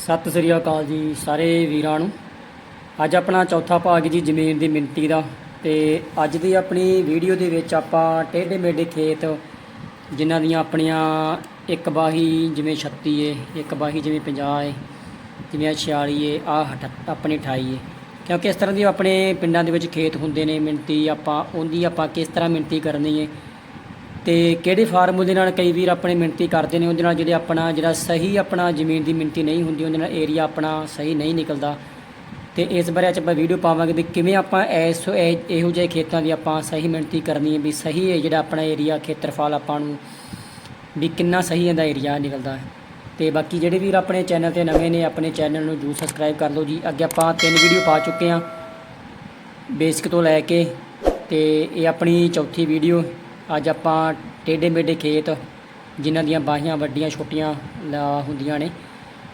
ਸਤਿ ਸ੍ਰੀ ਅਕਾਲ ਜੀ ਸਾਰੇ ਵੀਰਾਂ ਨੂੰ। ਅੱਜ ਆਪਣਾ ਚੌਥਾ ਭਾਗ ਜੀ ਜ਼ਮੀਨ ਦੀ ਮਿਣਤੀ ਦਾ ਤੇ ਅੱਜ ਦੀ ਆਪਣੀ ਵੀਡੀਓ ਦੇ ਵਿੱਚ ਆਪਾਂ ਟੇਢੇ ਮੇਢੇ ਖੇਤ ਜਿਨ੍ਹਾਂ ਦੀਆਂ ਆਪਣੀਆਂ ਇੱਕ ਬਾਹੀ ਜਿਵੇਂ 36 ਏ, ਇੱਕ ਬਾਹੀ ਜਿਵੇਂ 50 ਏ, ਜਿਵੇਂ ਆਹ 46 ਏ ਆ ਆਪਣੀ 28 ਏ। ਕਿਉਂਕਿ ਇਸ ਤਰ੍ਹਾਂ ਦੀ ਆਪਣੇ ਪਿੰਡਾਂ ਦੇ ਵਿੱਚ ਖੇਤ ਹੁੰਦੇ ਨੇ ਮਿਣਤੀ ਆਪਾਂ ਉਹਦੀ ਆਪਾਂ ਕਿਸ ਤਰ੍ਹਾਂ ਮਿਣਤੀ ਕਰਨੀ ਏ ਤੇ ਕਿਹੜੇ ਫਾਰਮੂਲੇ ਨਾਲ ਕਈ ਵੀਰ ਆਪਣੇ ਮਿਣਤੀ ਕਰਦੇ ਨੇ, ਉਹਦੇ ਨਾਲ ਜਿਹੜੇ ਆਪਣਾ, ਜਿਹੜਾ ਸਹੀ ਆਪਣਾ ਜ਼ਮੀਨ ਦੀ ਮਿਣਤੀ ਨਹੀਂ ਹੁੰਦੀ, ਉਹਦੇ ਨਾਲ ਏਰੀਆ ਆਪਣਾ ਸਹੀ ਨਹੀਂ ਨਿਕਲਦਾ। ਤੇ ਇਸ ਬਾਰੇ ਅੱਜ ਆਪਾਂ ਵੀਡੀਓ ਪਾਵਾਂਗੇ ਵੀ ਕਿਵੇਂ ਆਪਾਂ ਇਸ, ਇਹ- ਇਹੋ ਜਿਹੇ ਖੇਤਾਂ ਦੀ ਆਪਾਂ ਸਹੀ ਮਿਹਨਤੀ ਕਰਨੀ ਹੈ, ਵੀ ਸਹੀ ਹੈ ਜਿਹੜਾ ਆਪਣਾ ਏਰੀਆ ਖੇਤਰਫਲ ਆਪਾਂ ਨੂੰ ਵੀ ਕਿੰਨਾ ਸਹੀ ਇਹਦਾ ਏਰੀਆ ਨਿਕਲਦਾ ਹੈ। ਤੇ ਬਾਕੀ ਜਿਹੜੇ ਵੀਰ ਆਪਣੇ ਚੈਨਲ ਤੇ ਨਵੇਂ ਨੇ, ਆਪਣੇ ਚੈਨਲ ਨੂੰ ਜਰੂਰ ਸਬਸਕ੍ਰਾਈਬ ਕਰ ਲਓ ਜੀ। ਅੱਗੇ ਆਪਾਂ ਤਿੰਨ ਵੀਡੀਓ ਪਾ ਚੁੱਕੇ ਹਾਂ ਬੇਸਿਕ ਤੋਂ ਲੈ ਕੇ, ਤੇ ਇਹ ਆਪਣੀ ਚੌਥੀ ਵੀਡੀਓ ਅੱਜ ਆਪਾਂ ਟੇਢੇ ਮੇਢੇ ਖੇਤ ਜਿਨ੍ਹਾਂ ਦੀਆਂ ਬਾਹੀਆਂ ਵੱਡੀਆਂ ਛੋਟੀਆਂ ਹੁੰਦੀਆਂ ਨੇ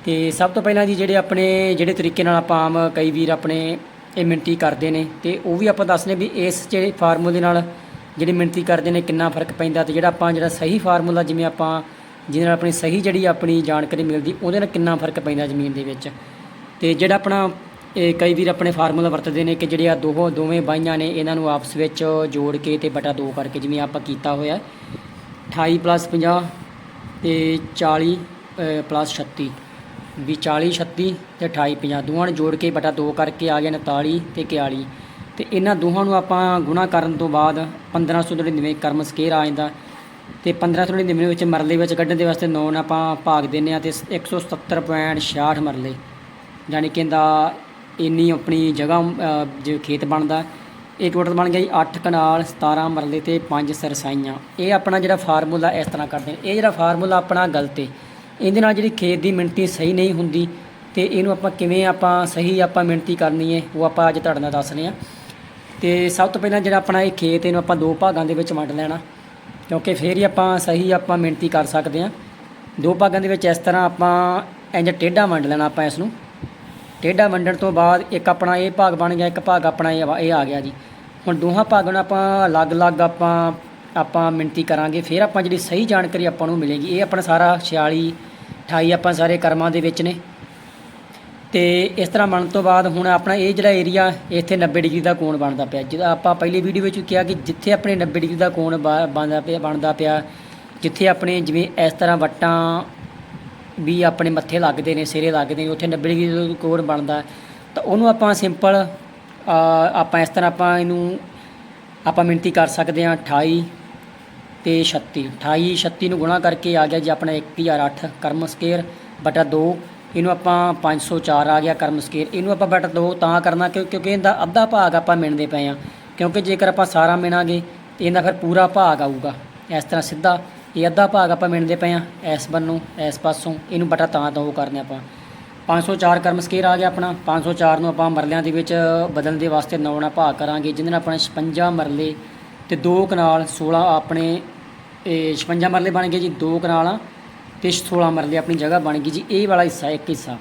ਤੇ ਸਭ ਤੋਂ ਪਹਿਲਾਂ ਜੀ ਜਿਹੜੇ ਆਪਣੇ ਜਿਹੜੇ ਤਰੀਕੇ ਨਾਲ ਆਪਾਂ ਆਮ ਕਈ ਵੀਰ ਆਪਣੇ ਇਹ ਮਿਣਤੀ ਕਰਦੇ ਨੇ ਤੇ ਉਹ ਵੀ ਆਪਾਂ ਦੱਸਨੇ ਵੀ ਇਸ ਜਿਹੜੇ ਫਾਰਮੂਲੇ ਨਾਲ ਜਿਹੜੀ ਮਿਣਤੀ ਕਰਦੇ ਨੇ ਕਿੰਨਾ ਫ਼ਰਕ ਪੈਂਦਾ ਤੇ ਜਿਹੜਾ ਆਪਾਂ ਜਿਹੜਾ ਸਹੀ ਫਾਰਮੂਲਾ ਜਿਵੇਂ ਆਪਾਂ ਜਿਹਦੇ ਨਾਲ ਆਪਣੀ ਸਹੀ ਜਿਹੜੀ ਆਪਣੀ ਜਾਣਕਾਰੀ ਮਿਲਦੀ ਉਹਦੇ ਨਾਲ ਕਿੰਨਾ ਫ਼ਰਕ ਪੈਂਦਾ ਜ਼ਮੀਨ ਦੇ ਵਿੱਚ ਤੇ ਜਿਹੜਾ ਆਪਣਾ ਇਹ ਕਈ ਵੀਰ ਆਪਣੇ ਫਾਰਮੂਲਾ ਵਰਤਦੇ ਨੇ ਕਿ ਜਿਹੜੇ ਆ ਦੋ ਦੋਵੇਂ ਬਾਈਆਂ ਨੇ, ਇਹਨਾਂ ਨੂੰ ਆਪਸ ਵਿੱਚ ਜੋੜ ਕੇ ਤੇ ਬਟਾ 2 ਕਰਕੇ ਜਿਵੇਂ ਆਪਾਂ ਕੀਤਾ ਹੋਇਆ 28 ਪਲੱਸ 50 ਤੇ 40 ਪਲੱਸ 36 ਵੀ 40 36 ਤੇ 28 50 ਦੋਵਾਂ ਨੂੰ ਜੋੜ ਕੇ ਬਟਾ 2 ਕਰਕੇ ਆ ਗਿਆ 49 ਤੇ 41 ਤੇ ਇਹਨਾਂ ਦੋਹਾਂ ਨੂੰ ਆਪਾਂ ਗੁਣਾ ਕਰਨ ਤੋਂ ਬਾਅਦ 1599 ਕਰਮ ਸਕੇਅਰ ਆ ਜਾਂਦਾ। ਤੇ 1599 ਵਿੱਚ ਮਰਲੇ ਵਿੱਚ ਕੱਢਣ ਦੇ ਵਾਸਤੇ 9 ਨਾਲ ਆਪਾਂ ਭਾਗ ਦਿੰਨੇ ਆ ਤੇ 177.66 ਮਰਲੇ। ਯਾਨੀ ਕਿ ਇਹਦਾ ਇੰਨੀ ਆਪਣੀ ਜਗ੍ਹਾ ਅ, ਜੋ ਖੇਤ ਬਣਦਾ ਇਹ ਟੋਟਲ ਬਣ ਗਿਆ ਜੀ 8 ਕਨਾਲ 17 ਮਰਲੇ ਤੇ 5 ਸਰਸਾਈਆਂ। ਇਹ ਆਪਣਾ ਜਿਹੜਾ ਫਾਰਮੂਲਾ ਇਸ ਤਰ੍ਹਾਂ ਕਰਦੇ ਨੇ। ਇਹ ਜਿਹੜਾ ਫਾਰਮੂਲਾ ਆਪਣਾ ਗਲਤ ਹੈ ਇਹਦੇ ਨਾਲ ਜਿਹੜੀ ਖੇਤ ਦੀ ਮਿਣਤੀ ਸਹੀ ਨਹੀਂ ਹੁੰਦੀ ਤੇ ਇਹਨੂੰ ਆਪਾਂ ਕਿਵੇਂ ਆਪਾਂ ਸਹੀ ਆਪਾਂ ਮਿਣਤੀ ਕਰਨੀ ਹੈ ਉਹ ਆਪਾਂ ਅੱਜ ਤੁਹਾਡੇ ਨਾਲ ਦੱਸ ਰਹੇ ਹਾਂ। ਤੇ ਸਭ ਤੋਂ ਪਹਿਲਾਂ ਜਿਹੜਾ ਆਪਣਾ ਇਹ ਖੇਤ ਇਹਨੂੰ ਆਪਾਂ ਦੋ ਭਾਗਾਂ ਦੇ ਵਿੱਚ ਵੰਡ ਲੈਣਾ ਕਿਉਂਕਿ ਫੇਰ ਹੀ ਆਪਾਂ ਸਹੀ ਆਪਾਂ ਮਿਣਤੀ ਕਰ ਸਕਦੇ ਹਾਂ। ਦੋ ਭਾਗਾਂ ਦੇ ਵਿੱਚ ਇਸ ਤਰ੍ਹਾਂ ਆਪਾਂ ਇੰਜ ਟੇਢਾ ਵੰਡ ਲੈਣਾ ਆਪਾਂ ਇਸ ਨੂੰ। ਟੇਢਾ ਵੰਡਣ ਤੋਂ ਬਾਅਦ ਇੱਕ ਆਪਣਾ ਇਹ ਭਾਗ ਬਣ ਗਿਆ, ਇੱਕ ਭਾਗ ਆਪਣਾ ਇਹ ਇਹ ਆ ਗਿਆ ਜੀ। ਹੁਣ ਦੋਹਾਂ ਭਾਗਾਂ ਨੂੰ ਆਪਾਂ ਅਲੱਗ-ਅਲੱਗ ਆਪਾਂ ਆਪਾਂ ਮਿਣਤੀ ਕਰਾਂਗੇ, ਫਿਰ ਆਪਾਂ ਜਿਹੜੀ ਸਹੀ ਜਾਣਕਾਰੀ ਆਪਾਂ ਨੂੰ ਮਿਲੇਗੀ। ਇਹ ਆਪਣਾ ਸਾਰਾ 46 28 ਆਪਾਂ ਸਾਰੇ ਕਰਮਾਂ ਦੇ ਵਿੱਚ ਨੇ। ਤੇ ਇਸ ਤਰ੍ਹਾਂ ਬਣਨ ਤੋਂ ਬਾਅਦ ਹੁਣ ਆਪਣਾ ਇਹ ਜਿਹੜਾ ਏਰੀਆ ਇੱਥੇ 90 ਡਿਗਰੀ ਦਾ ਕੋਣ ਬਣਦਾ ਪਿਆ। ਜਿਹਦਾ ਆਪਾਂ ਪਹਿਲੀ ਵੀਡੀਓ ਵਿੱਚ ਕਿਹਾ ਕਿ ਜਿੱਥੇ ਆਪਣੇ 90 ਡਿਗਰੀ ਦਾ ਕੋਣ ਬ- ਬਣਦਾ ਪਿਆ ਬਣਦਾ ਪਿਆ, ਜਿੱਥੇ ਆਪਣੇ ਜਿਵੇਂ ਇਸ ਤਰ੍ਹਾਂ ਵੱਟਾਂ ਵੀ ਆਪਣੇ ਮੱਥੇ ਲੱਗਦੇ ਨੇ, ਸਿਰੇ ਲੱਗਦੇ ਨੇ, ਉੱਥੇ 90 ਡਿਗਰੀ ਕੋਣ ਬਣਦਾ। ਤਾਂ ਉਹਨੂੰ ਆਪਾਂ ਸਿੰਪਲ ਆਪਾਂ ਇਸ ਤਰ੍ਹਾਂ ਆਪਾਂ ਇਹਨੂੰ, ਆਪਾਂ ਮਿਣਤੀ ਕਰ ਸਕਦੇ ਹਾਂ 28 ਤੇ 36 28 36 ਨੂੰ ਗੁਣਾ ਕਰਕੇ ਆ ਗਿਆ ਜੀ ਆਪਣਾ 1008 ਕਰਮ ਸਕੇਅਰ ਬਟਾ 2 ਇਹਨੂੰ ਆਪਾਂ 504 ਆ ਗਿਆ ਕਰਮ ਸਕੇਅਰ। ਇਹਨੂੰ ਆਪਾਂ ਬਟਾ 2 ਤਾਂ ਕਰਨਾ ਕਿਉਂ- ਕਿਉਂਕਿ ਇਹਦਾ ਅੱਧਾ ਭਾਗ ਆਪਾਂ ਮਿਣਦੇ ਪਏ ਆ ਕਿਉਂਕਿ ਜੇਕਰ ਆਪਾਂ ਸਾਰਾ ਮਿਣਾਂਗੇ ਤੇ ਇਹਦਾ ਫਿਰ ਪੂਰਾ ਭਾਗ ਆਊਗਾ। ਇਸ ਤਰ੍ਹਾਂ ਸਿੱਧਾ ਇਹ ਅੱਧਾ ਭਾਗ ਆਪਾਂ ਮਿਣਦੇ ਪਏ ਆ ਇਸ ਬੰਨੋਂ ਇਸ ਪਾਸੋਂ, ਇਹਨੂੰ ਬਟਾ ਤਾਂ ਦੋ ਕਰਨੇ ਆਪਾਂ। 504 ਕਰਮ ਸਕੇਅਰ ਆ ਗਿਆ ਆਪਣਾ 504 ਨੂੰ ਆਪਾਂ ਮਰਲਿਆਂ ਦੇ ਵਿੱਚ ਬਦਲਣ ਦੇ ਵਾਸਤੇ ਨੌ ਨਾਲ ਭਾਗ ਕਰਾਂਗੇ, ਜਿਹਦੇ ਨਾਲ ਆਪਣੇ 56 ਮਰਲੇ ਤੇ 2 ਕਨਾਲ 16 ਆਪਣੇ, ਇਹ 56 ਮਰਲੇ ਬਣ ਗਏ ਜੀ 2 ਕਨਾਲਾਂ ਤੇ 16 ਮਰਲੇ ਆਪਣੀ ਜਗ੍ਹਾ ਬਣ ਗਈ ਜੀ, ਇਹ ਵਾਲਾ ਹਿੱਸਾ, ਇੱਕ ਹਿੱਸਾ।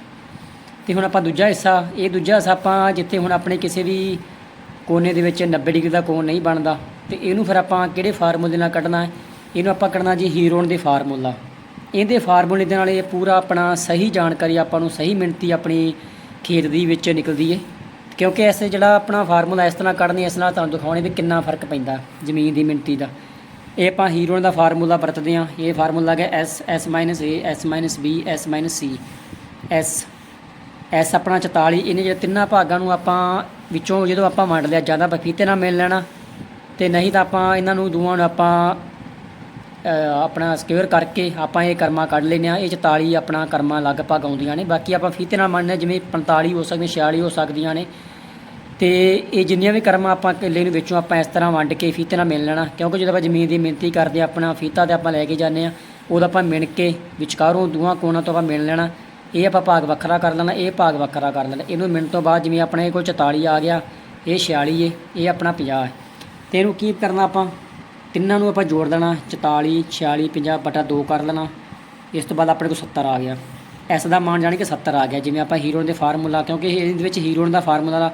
ਤੇ ਹੁਣ ਆਪਾਂ ਦੂਜਾ ਹਿੱਸਾ, ਇਹ ਦੂਜਾ ਹਿੱਸਾ ਆਪਾਂ ਜਿੱਥੇ ਹੁਣ ਆਪਣੇ ਕਿਸੇ ਵੀ ਕੋਨੇ ਦੇ ਵਿੱਚ 90 ਡਿਗਰੀ ਦਾ ਕੋਣ ਨਹੀਂ ਬਣਦਾ, ਤੇ ਇਹਨੂੰ ਫਿਰ ਆਪਾਂ ਕਿਹੜੇ ਫਾਰਮੂਲੇ ਨਾਲ ਕੱਢਣਾ ਹੈ? ਇਹਨੂੰ ਆਪਾਂ ਕੱਢਣਾ ਜੀ ਹੀਰੋਇਨ ਦੇ ਫਾਰਮੂਲਾ। ਇਹਦੇ ਫਾਰਮੂਲੇ ਦੇ ਨਾਲ ਇਹ ਪੂਰਾ ਆਪਣਾ ਸਹੀ ਜਾਣਕਾਰੀ ਆਪਾਂ ਨੂੰ ਸਹੀ ਮਿਣਤੀ ਆਪਣੀ ਖੇਤ ਦੀ ਵਿੱਚ ਨਿਕਲਦੀ ਹੈ ਕਿਉਂਕਿ ਇਸ ਜਿਹੜਾ ਆਪਣਾ ਫਾਰਮੂਲਾ ਇਸ ਤਰ੍ਹਾਂ ਕੱਢਣੀ ਇਸ ਨਾਲ ਤੁਹਾਨੂੰ ਦਿਖਾਉਣੇ ਵੀ ਕਿੰਨਾ ਫ਼ਰਕ ਪੈਂਦਾ ਜ਼ਮੀਨ ਦੀ ਮਿਣਤੀ ਦਾ। ਇਹ ਆਪਾਂ ਹੀਰੋਇਨ ਦਾ ਫਾਰਮੂਲਾ ਵਰਤਦੇ ਹਾਂ। ਇਹ ਫਾਰਮੂਲਾ ਹੈ S S A S B S C S ਐਸ ਆਪਣਾ 44 ਇਹਨੇ ਜਿਹੜੇ ਤਿੰਨਾਂ ਭਾਗਾਂ ਨੂੰ ਆਪਾਂ ਵਿੱਚੋਂ ਜਦੋਂ ਆਪਾਂ ਵੰਡ ਲਿਆ, ਜ਼ਿਆਦਾ ਬਫੀਤੇ ਨਾਲ ਮਿਲ ਲੈਣਾ ਤੇ ਨਹੀਂ ਤਾਂ ਆਪਾਂ ਇਹਨਾਂ ਨੂੰ ਦੋਵਾਂ ਨੂੰ ਆਪਾਂ ਆਪਣਾ ਸਕੁਅਰ ਕਰਕੇ ਆਪਾਂ ਇਹ ਕਰਮਾ ਕੱਢ ਲੈਨੇ ਆ ਇਹ 44 ਆਪਣਾ ਕਰਮਾ ਲਗਭਗ ਆਉਂਦੀਆਂ ਨੇ। ਬਾਕੀ ਆਪਾਂ ਫੀਤੇ ਨਾਲ ਮੰਨਦੇ ਹਾਂ ਜਿਵੇਂ 45 ਹੋ ਸਕਦੇ 46 ਹੋ ਸਕਦੀਆਂ ਨੇ। ਤੇ ਇਹ ਜਿੰਨੀਆਂ ਵੀ ਕਰਮਾਂ ਆਪਾਂ ਕਿੱਲੇ ਨੂੰ ਵਿੱਚੋਂ ਆਪਾਂ ਇਸ ਤਰ੍ਹਾਂ ਵੰਡ ਕੇ ਫੀਤੇ ਨਾਲ ਮਿਲ ਲੈਣਾ। ਕਿਉਂਕਿ ਜਦੋਂ ਆਪਾਂ ਜ਼ਮੀਨ ਦੀ ਮਿਹਨਤੀ ਕਰਦੇ ਹਾਂ, ਆਪਣਾ ਫੀਤਾ ਤੇ ਆਪਾਂ ਲੈ ਕੇ ਜਾਂਦੇ ਆ ਉਹਦਾ ਆਪਾਂ ਮਿਣ ਕੇ ਵਿਚਕਾਰੋਂ ਦੋਹਾਂ ਕੋਣਾਂ ਤੋਂ ਆਪਾਂ ਮਿਣ ਲੈਣਾ। ਇਹ ਆਪਾਂ ਭਾਗ ਵੱਖਰਾ ਕਰ ਲੈਣਾ ਇਹ ਭਾਗ ਵੱਖਰਾ ਕਰ ਲੈਣਾ। ਇਹਨੂੰ ਮਿਣ ਤੋਂ ਬਾਅਦ ਜਿਵੇਂ ਆਪਣੇ ਕੋਲ 44 ਆ ਗਿਆ ਇਹ 46 ਏ ਇਹ ਆਪਣਾ 50 ਹੈ ਤੇ ਇਹਨੂੰ ਕੀ ਕਰਨਾ ਆਪਾਂ? ਤਿੰਨਾਂ ਨੂੰ ਆਪਾਂ ਜੋੜ ਦੇਣਾ 44 46 50 ਬਟਾ 2 ਕਰ ਲੈਣਾ। ਇਸ ਤੋਂ ਬਾਅਦ ਆਪਣੇ ਕੋਲ 70 ਆ ਗਿਆ। ਇਸ ਦਾ ਮਾਨ ਜਾਣੀ ਕਿ 70 ਆ ਗਿਆ, ਜਿਵੇਂ ਆਪਾਂ ਹੀਰੋਇਨ ਦੇ ਫਾਰਮੂਲਾ, ਕਿਉਂਕਿ ਇਹਦੇ ਵਿੱਚ ਹੀਰੋਇਨ ਦਾ ਫਾਰਮੂਲਾ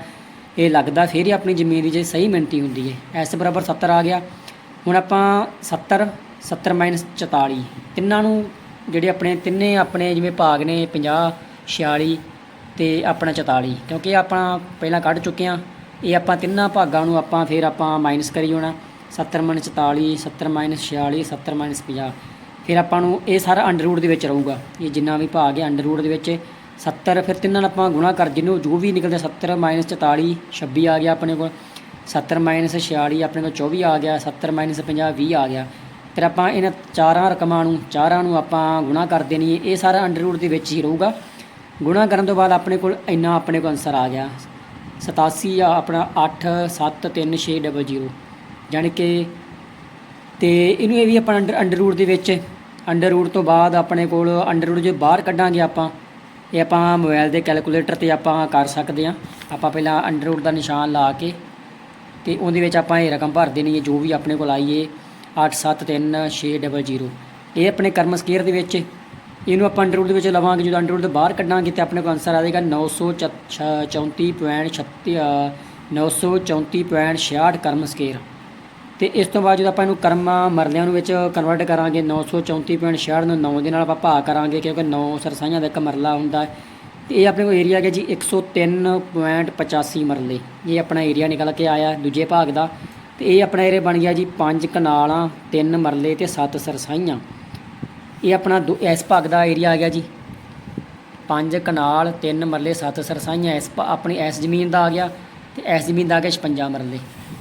ਇਹ ਲੱਗਦਾ, ਫਿਰ ਹੀ ਆਪਣੀ ਜ਼ਮੀਨ ਦੀ ਜੇ ਸਹੀ ਮਿਣਤੀ ਹੁੰਦੀ ਹੈ। ਐਸ ਬਰਾਬਰ 70 ਆ ਗਿਆ। ਹੁਣ ਆਪਾਂ 70 70 44 ਤਿੰਨਾਂ ਨੂੰ ਜਿਹੜੇ ਆਪਣੇ ਤਿੰਨੇ ਆਪਣੇ ਜਿਵੇਂ ਭਾਗ ਨੇ 50 46 ਤੇ ਆਪਣਾ 44 ਕਿਉਂਕਿ ਇਹ ਆਪਾਂ ਪਹਿਲਾਂ ਕੱਢ ਚੁੱਕੇ ਹਾਂ। ਇਹ ਆਪਾਂ ਤਿੰਨਾਂ ਭਾਗਾਂ ਨੂੰ ਆਪਾਂ ਫਿਰ ਆਪਾਂ ਮਾਈਨਸ ਕਰੀ ਹੋਣਾ 70 ਮਾਈਨਸ 44 70 ਮਾਈਨਸ 46 70 ਮਾਈਨਸ 50 ਫਿਰ ਆਪਾਂ ਨੂੰ ਇਹ ਸਾਰਾ ਅੰਡਰ ਰੂਟ ਦੇ ਵਿੱਚ ਰਹੂਗਾ। ਇਹ ਜਿੰਨਾ ਵੀ ਭਾਗ ਹੈ ਅੰਡਰ ਰੂਟ ਦੇ ਵਿੱਚ 70 ਫਿਰ ਤਿੰਨਾਂ ਨਾਲ ਆਪਾਂ ਗੁਣਾ ਕਰ, ਜਿਹਨੂੰ ਜੋ ਵੀ ਨਿਕਲਦਾ 70 ਮਾਈਨਸ 44 26 ਆ ਗਿਆ ਆਪਣੇ ਕੋਲ 70 ਮਾਈਨਸ 46 ਆਪਣੇ ਕੋਲ 24 ਆ ਗਿਆ 70 ਮਾਈਨਸ 50 20 ਆ ਗਿਆ। ਫਿਰ ਆਪਾਂ ਇਹਨਾਂ ਚਾਰਾਂ ਰਕਮਾਂ ਨੂੰ, ਚਾਰਾਂ ਨੂੰ ਆਪਾਂ ਗੁਣਾ ਕਰ ਦੇਣੀ ਇਹ ਸਾਰਾ ਅੰਡਰ ਰੂਟ ਦੇ ਵਿੱਚ ਹੀ ਰਹੂਗਾ। ਗੁਣਾ ਕਰਨ ਤੋਂ ਬਾਅਦ ਆਪਣੇ ਕੋਲ ਇੰਨਾ ਆਪਣੇ ਕੋਲ ਆਨਸਰ ਆ ਗਿਆ। 87 ਆ ਆਪਣਾ 8 7 3 6 00 ਜਾਣੀ ਕਿ ਤੇ ਇਹਨੂੰ ਇਹ ਵੀ ਆਪਾਂ ਅੰਡਰ ਅੰਡਰ ਰੂਟ ਦੇ ਵਿੱਚ ਅੰਡਰ ਰੂਟ ਤੋਂ ਬਾਅਦ ਆਪਣੇ ਕੋਲ ਅੰਡਰ ਰੂਟ ਜੇ ਬਾਹਰ ਕੱਢਾਂਗੇ ਆਪਾਂ, ਇਹ ਆਪਾਂ ਮੋਬਾਈਲ ਦੇ ਕੈਲਕੂਲੇਟਰ ਤੇ ਆਪਾਂ ਕਰ ਸਕਦੇ ਹਾਂ। ਆਪਾਂ ਪਹਿਲਾਂ ਅੰਡਰ ਰੂਟ ਦਾ ਨਿਸ਼ਾਨ ਲਾ ਕੇ ਤੇ ਉਹਦੇ ਵਿੱਚ ਆਪਾਂ ਇਹ ਰਕਮ ਭਰ ਦੇਣੀ ਹੈ, ਜੋ ਵੀ ਆਪਣੇ ਕੋਲ ਆਈ ਹੈ 873600 ਇਹ ਆਪਣੇ ਕਰਮ ਸਕੇਅਰ ਦੇ ਵਿੱਚ, ਇਹਨੂੰ ਆਪਾਂ ਅੰਡਰ ਰੂਟ ਦੇ ਵਿੱਚ ਲਵਾਂਗੇ, ਜਦੋਂ ਅੰਡਰ ਰੂਟ ਦੇ ਬਾਹਰ ਕੱਢਾਂਗੇ ਤੇ ਆਪਣੇ ਕੋਲ ਆਨਸਰ ਆ ਜਾਏਗਾ 934.36 934.66 ਕਰਮ ਸਕੇਅਰ। ਤੇ ਇਸ ਤੋਂ ਬਾਅਦ ਜਦੋਂ ਆਪਾਂ ਇਹਨੂੰ ਕਰਮਾਂ ਮਰਲਿਆਂ ਨੂੰ ਵਿੱਚ ਕਨਵਰਟ ਕਰਾਂਗੇ 934.66 ਨੂੰ 9 ਦੇ ਨਾਲ ਆਪਾਂ ਭਾਗ ਕਰਾਂਗੇ, ਕਿਉਂਕਿ 9 ਸਰਸਾਈਆਂ ਦਾ ਇੱਕ ਮਰਲਾ ਹੁੰਦਾ ਹੈ। ਤੇ ਇਹ ਆਪਣੇ ਕੋਲ ਏਰੀਆ ਗਿਆ ਜੀ 103.85 ਮਰਲੇ। ਇਹ ਆਪਣਾ ਏਰੀਆ ਨਿਕਲ ਕੇ ਆਇਆ ਦੂਜੇ ਭਾਗ ਦਾ। ਤੇ ਇਹ ਆਪਣਾ ਏਰੀਆ ਬਣ ਗਿਆ ਜੀ 5 ਕਨਾਲਾਂ 3 ਮਰਲੇ ਤੇ 7 ਸਰਸਾਈਆਂ। ਇਹ ਆਪਣਾ ਦੋ- ਇਸ ਭਾਗ ਦਾ ਏਰੀਆ ਆ ਗਿਆ ਜੀ। 5 ਕਨਾਲ 3 ਮਰਲੇ 7 ਸਰਸਾਈਆਂ ਇਸ ਪ- ਆਪਣੀ ਇਸ ਜ਼ਮੀਨ ਦਾ ਆ ਗਿਆ। ਤੇ ਇਸ ਜ਼ਮੀਨ ਦਾ ਆ ਗਿਆ 56 ਮਰਲੇ।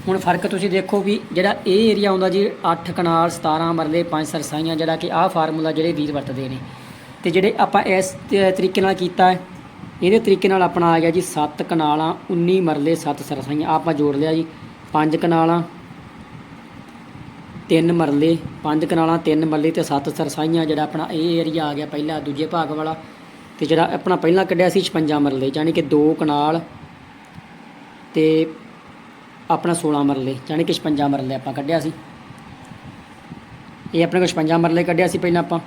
ਹੁਣ ਫ਼ਰਕ ਤੁਸੀਂ ਦੇਖੋ ਵੀ ਜਿਹੜਾ ਇਹ ਏਰੀਆ ਆਉਂਦਾ ਜੀ 8 ਕਨਾਲ 17 ਮਰਲੇ 5 ਸਰਸਾਈਆਂ, ਜਿਹੜਾ ਕਿ ਆਹ ਫਾਰਮੂਲਾ ਜਿਹੜੇ ਵੀਰ ਵਰਤਦੇ ਨੇ। ਤੇ ਜਿਹੜੇ ਆਪਾਂ ਇਸ ਤਰੀਕੇ ਨਾਲ ਕੀਤਾ ਇਹਦੇ ਤਰੀਕੇ ਨਾਲ ਆਪਣਾ ਆ ਗਿਆ ਜੀ 7 ਕਨਾਲਾਂ 19 ਮਰਲੇ 7 ਸਰਸਾਈਆਂ। ਆਪਾਂ ਜੋੜ ਲਿਆ ਜੀ 5 ਕਨਾਲਾਂ 3 ਮਰਲੇ 5 ਕਨਾਲਾਂ 3 ਮਰਲੇ ਤੇ 7 ਸਰਸਾਈਆਂ, ਜਿਹੜਾ ਆਪਣਾ ਇਹ ਏਰੀਆ ਆ ਗਿਆ ਪਹਿਲਾ, ਦੂਜੇ ਭਾਗ ਵਾਲਾ। ਤੇ ਜਿਹੜਾ ਆਪਣਾ ਪਹਿਲਾਂ ਕੱਢਿਆ ਸੀ 56 ਮਰਲੇ ਯਾਨੀ ਕਿ 2 ਕਨਾਲ ਤੇ ਆਪਣਾ 16 ਮਰਲੇ ਯਾਨੀ ਕਿ 56 ਮਰਲੇ ਆਪਾਂ ਕੱਢਿਆ ਸੀ। ਇਹ ਆਪਣੇ ਕੋਲ 56 ਮਰਲੇ ਕੱਢਿਆ ਸੀ ਪਹਿਲਾਂ ਆਪਾਂ।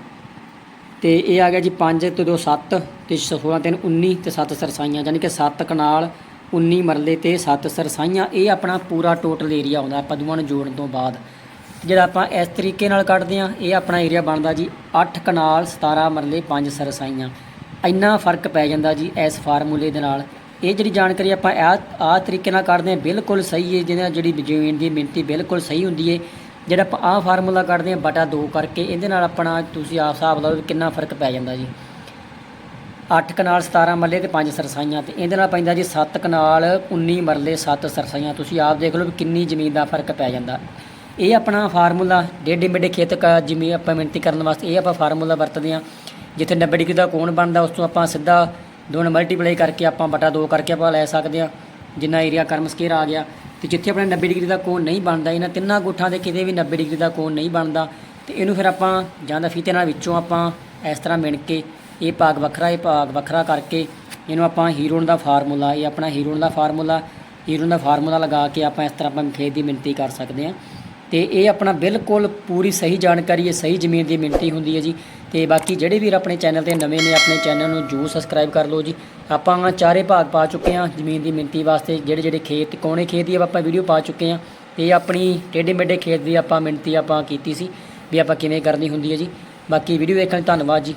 ਤੇ ਇਹ ਆ ਗਿਆ ਜੀ 5 ਤੇ 2 7 ਤੇ 16 ਤਿੰਨ 19 ਤੇ 7 ਸਰਸਾਈਆਂ ਯਾਨੀ ਕਿ 7 ਕਨਾਲ 19 ਮਰਲੇ ਤੇ 7 ਸਰਸਾਈਆਂ। ਇਹ ਆਪਣਾ ਪੂਰਾ ਟੋਟਲ ਏਰੀਆ ਆਉਂਦਾ, ਆਪਾਂ ਦੋਵਾਂ ਨੂੰ ਜੋੜਨ ਤੋਂ ਬਾਅਦ। ਜਿਹੜਾ ਆਪਾਂ ਇਸ ਤਰੀਕੇ ਨਾਲ ਕੱਢਦੇ ਆ ਇਹ ਆਪਣਾ ਏਰੀਆ ਬਣਦਾ ਜੀ 8 ਕਨਾਲ 17 ਮਰਲੇ 5 ਸਰਸਾਈਆਂ। ਇੰਨਾ ਫ਼ਰਕ ਪੈ ਜਾਂਦਾ ਜੀ ਇਸ ਫਾਰਮੂਲੇ ਦੇ ਨਾਲ। ਇਹ ਜਿਹੜੀ ਜਾਣਕਾਰੀ ਆਪਾਂ ਆ ਆ ਤਰੀਕੇ ਨਾਲ ਕੱਢਦੇ ਹਾਂ, ਬਿਲਕੁਲ ਸਹੀ ਹੈ ਜਿਹਨਾਂ ਜਿਹੜੀ ਜ਼ਮੀਨ ਦੀ ਮਿਣਤੀ ਬਿਲਕੁਲ ਸਹੀ ਹੁੰਦੀ ਹੈ। ਜਿਹੜਾ ਆਪਾਂ ਆਹ ਫਾਰਮੂਲਾ ਕੱਢਦੇ ਹਾਂ, ਬਟਾ 2 ਕਰਕੇ, ਇਹਦੇ ਨਾਲ ਆਪਣਾ ਤੁਸੀਂ ਆਪ ਹਿਸਾਬ ਲਾਓ ਵੀ ਕਿੰਨਾ ਫ਼ਰਕ ਪੈ ਜਾਂਦਾ ਜੀ। 8 ਕਨਾਲ 17 ਮਰਲੇ ਤੇ 5 ਸਰਸਾਈਆਂ ਤੇ ਇਹਦੇ ਨਾਲ ਪੈਂਦਾ ਜੀ 7 ਕਨਾਲ 19 ਮਰਲੇ 7 ਸਰਸਾਈਆਂ। ਤੁਸੀਂ ਆਪ ਦੇਖ ਲਓ ਵੀ ਕਿੰਨੀ ਜ਼ਮੀਨ ਦਾ ਫ਼ਰਕ ਪੈ ਜਾਂਦਾ। ਇਹ ਆਪਣਾ ਫਾਰਮੂਲਾ ਡੇਢੇ ਮੇਢੇ ਖੇਤ ਕਾ ਜ਼ਮੀਨ ਆਪਾਂ ਮਿਣਤੀ ਕਰਨ ਵਾਸਤੇ ਇਹ ਆਪਾਂ ਫਾਰਮੂਲਾ ਵਰਤਦੇ ਹਾਂ। ਜਿੱਥੇ 90 ਡਿਗਰੀ ਦਾ ਕੋਣ ਬਣਦਾ, ਉਸ ਤੋਂ ਆਪਾਂ ਸਿੱਧਾ ਦੋ ਮਲਟੀਪਲਾਈ ਕਰਕੇ ਆਪਾਂ ਬਟਾ 2 ਕਰਕੇ ਆਪਾਂ ਲੈ ਸਕਦੇ ਹਾਂ। ਜਿੰਨਾ ਏਰੀਆ ਕਰਮ ਸਕੇਅਰ ਆ ਗਿਆ। ਤੇ ਜਿੱਥੇ ਆਪਣਾ 90 ਡਿਗਰੀ ਦਾ ਕੋਣ ਨਹੀਂ ਬਣਦਾ, ਇਹਨਾਂ ਤਿੰਨਾਂ ਗੁੱਠਾਂ ਦੇ ਕਿਤੇ ਵੀ 90 ਡਿਗਰੀ ਦਾ ਕੋਣ ਨਹੀਂ ਬਣਦਾ। ਤੇ ਇਹਨੂੰ ਫਿਰ ਆਪਾਂ ਜਾਂ ਤਾਂ ਫੀਤੇ ਨਾਲ ਵਿੱਚੋਂ ਆਪਾਂ ਇਸ ਤਰ੍ਹਾਂ ਮਿਣ ਕੇ, ਇਹ ਭਾਗ ਵੱਖਰਾ, ਇਹ ਭਾਗ ਵੱਖਰਾ ਕਰਕੇ ਇਹਨੂੰ ਆਪਾਂ ਹੀਰੋਨ ਦਾ ਫਾਰਮੂਲਾ, ਇਹ ਆਪਣਾ ਹੀਰੋਨ ਦਾ ਫਾਰਮੂਲਾ ਹੀਰੋਨ ਦਾ ਫਾਰਮੂਲਾ ਲਗਾ ਕੇ ਆਪਾਂ ਇਸ ਤਰ੍ਹਾਂ ਆਪਾਂ ਖੇਤ ਦੀ ਮਿਣਤੀ ਕਰ ਸਕਦੇ ਹਾਂ। ਤੇ ਇਹ ਆਪਣਾ ਬਿਲਕੁਲ ਪੂਰੀ ਸਹੀ ਜਾਣਕਾਰੀ ਹੈ, ਸਹੀ ਜ਼ਮੀਨ ਦੀ ਮਿਣਤੀ ਹੁੰਦੀ ਹੈ ਜੀ। ਤੇ ਬਾਕੀ ਜਿਹੜੇ ਵੀਰ ਆਪਣੇ ਚੈਨਲ ਤੇ ਨਵੇਂ ਨੇ, ਆਪਣੇ ਚੈਨਲ ਨੂੰ ਜਰੂਰ ਸਬਸਕ੍ਰਾਈਬ ਕਰ ਲਓ ਜੀ। ਆਪਾਂ ਚਾਰੇ ਭਾਗ ਪਾ ਚੁੱਕੇ ਹਾਂ ਜ਼ਮੀਨ ਦੀ ਮਿਣਤੀ ਵਾਸਤੇ। ਜਿਹੜੇ ਜਿਹੜੇ ਖੇਤ, ਕੋਣੇ ਖੇਤ ਦੀ ਆਪਾਂ ਵੀਡੀਓ ਪਾ ਚੁੱਕੇ ਹਾਂ ਤੇ ਆਪਣੀ ਟੇਢੇ ਮੇਢੇ ਖੇਤ ਦੀ ਆਪਾਂ ਮਿਣਤੀ ਆਪਾਂ ਕੀਤੀ ਸੀ ਵੀ ਆਪਾਂ ਕਿਵੇਂ ਕਰਨੀ ਹੁੰਦੀ ਹੈ ਜੀ। ਬਾਕੀ ਵੀਡੀਓ ਦੇਖਣ ਲਈ ਧੰਨਵਾਦ ਜੀ।